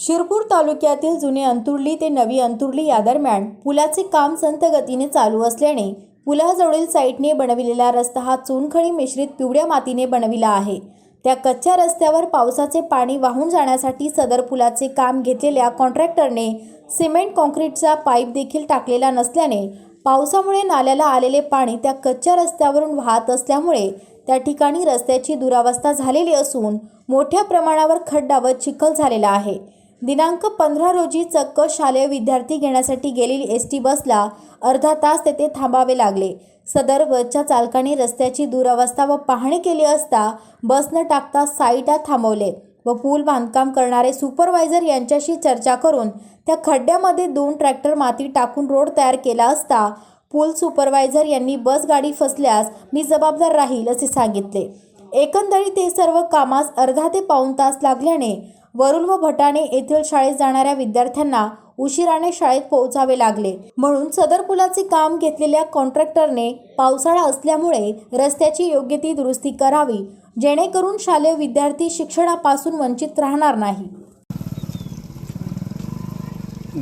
शिरपूर तालुक्यातील जुने अंतुर्ली ते नवी अंतुर्ली या दरम्यान पुलाचे काम संत गतीने चालू असल्याने पुलाजवळील साईटने बनविलेला रस्ता हा चुनखडी मिश्रित पिवळ्या मातीने बनविला आहे. त्या कच्च्या रस्त्यावर पावसाचे पाणी वाहून जाण्यासाठी सदर पुलाचे काम घेतलेल्या कॉन्ट्रॅक्टरने सिमेंट कॉन्क्रीटचा पाईप देखील टाकलेला नसल्याने पावसामुळे नाल्याला आलेले पाणी त्या कच्च्या रस्त्यावरून वाहत असल्यामुळे त्या ठिकाणी रस्त्याची दुरावस्था झालेली असून मोठ्या प्रमाणावर खड्डा व चिखल झालेला आहे. दिनांक पंधरा रोजी चक्क शालेय विद्यार्थी घेण्यासाठी गेलेली एस टी बसला अर्धा तास तेथे थांबावे लागले. सदर बसच्या चालकाने रस्त्याची दुरावस्था व पाहणी केली असता बस न टाकता साईटा थांबवले व पूल बांधकाम करणारे सुपरवायझर यांच्याशी चर्चा करून त्या खड्ड्यामध्ये दोन ट्रॅक्टर माती टाकून रोड तयार केला असता पूल सुपरवायझर यांनी बस गाडी फसल्यास मी जबाबदार राहील असे सांगितले. एकंदरीत हे सर्व कामास अर्धा ते पाऊण तास लागल्याने वरुण व भटाणे येथील शाळेत जाणाऱ्या विद्यार्थ्यांना उशिराने शाळेत पोहोचावे लागले. म्हणून सदर पुलाचे काम घेतलेल्या कॉन्ट्रॅक्टरने पावसाळा असल्यामुळे रस्त्याची योग्य ती दुरुस्ती करावी जेणेकरून शालेय विद्यार्थी शिक्षणापासून वंचित राहणार नाही.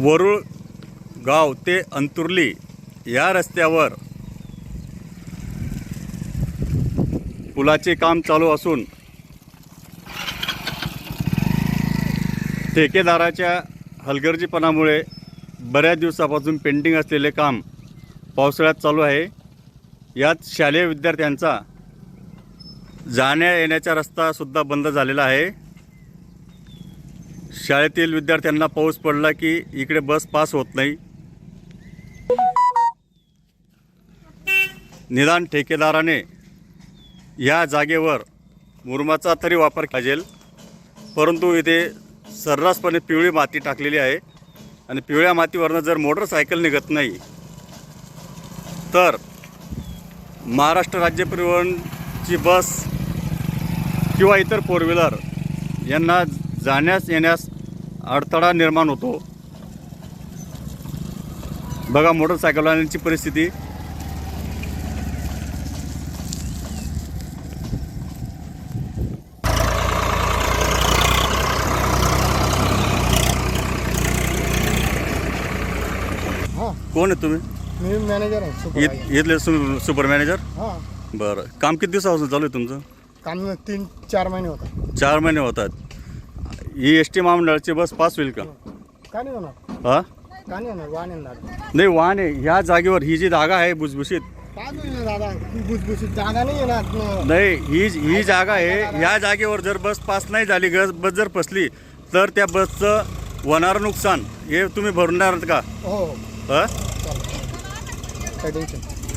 वरुळ गाव ते अंतुर्ली या रस्त्यावर पुलाचे काम चालू असून ठेकेदाराच्या हलगर्जीपणामुळे बऱ्याच दिवसापासून पेंटिंग असलेले काम पावसाळ्यात चालू आहे. यात शालेय विद्यार्थ्यांचा जाण्या येण्याचा रस्तासुद्धा बंद झालेला आहे. शाळेतील विद्यार्थ्यांना पाऊस पडला की इकडे बस पास होत नाही. निदान ठेकेदाराने या जागेवर मुरमाचा तरी वापर पाहिजेल परंतु इथे सर्रासपणे पिवळी माती टाकलेली आहे. आणि पिवळ्या मातीवरनं जर मोटरसायकल निघत नाही तर महाराष्ट्र राज्य परिवहनची बस किंवा इतर फोर व्हीलर यांना जाण्यास येण्यास अडथळा निर्माण होतो. बघा मोटरसायकलवाल्यांची परिस्थिती. कोण आहे तुम्ही? मी मॅनेजर आहे इथले सुपर मॅनेजर हां. बरं. काम किती दिवसापासून चालू आहे तुमचं? काम तीन चार महिने होता चार महिने होतात. ही एस टी महामंडळाची बस पास होईल का? का नाही होणार? हा? का नाही होणार? वाहन येणार. नाही वाहन आहे. ह्या जागेवर ही जी जागा आहे भुसभुशीत. पाच होईल दादा. भुसभुशीत जागा नाही येणार. न. नाही ही ही जागा आहे ह्या जागेवर जर बस पास नाही झाली गस बस जर फसली तर त्या बसचं होणारं नुकसान. हे तुम्ही भरणार का? हो. हां? चालेल काही टेन्शन